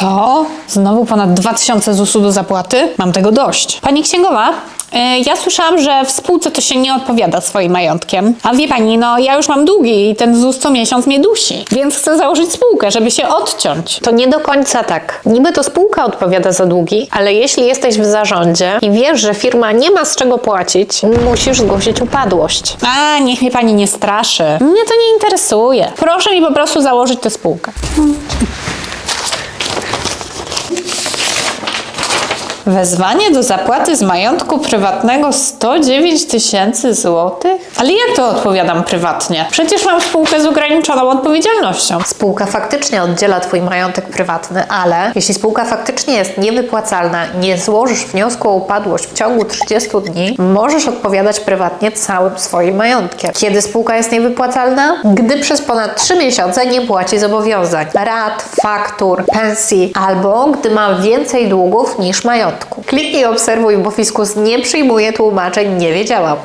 Co? Znowu ponad 2000 ZUS-u do zapłaty? Mam tego dość. Pani księgowa, y, ja słyszałam, że w spółce to się nie odpowiada swoim majątkiem. A wie pani, no ja już mam długi i ten ZUS co miesiąc mnie dusi. Więc chcę założyć spółkę, żeby się odciąć. To nie do końca tak. Niby to spółka odpowiada za długi, ale jeśli jesteś w zarządzie i wiesz, że firma nie ma z czego płacić, musisz zgłosić upadłość. A, niech mnie pani nie straszy. Mnie to nie interesuje. Proszę mi po prostu założyć tę spółkę. Wezwanie do zapłaty z majątku prywatnego 109 tysięcy złotych? Ale jak to odpowiadam prywatnie? Przecież mam spółkę z ograniczoną odpowiedzialnością. Spółka faktycznie oddziela Twój majątek prywatny, ale jeśli spółka faktycznie jest niewypłacalna, nie złożysz wniosku o upadłość w ciągu 30 dni, możesz odpowiadać prywatnie całym swoim majątkiem. Kiedy spółka jest niewypłacalna? Gdy przez ponad 3 miesiące nie płaci zobowiązań, rat, faktur, pensji, albo gdy ma więcej długów niż majątku. Kliknij obserwuj, bo fiskus nie przyjmuje tłumaczeń, nie wiedziałam.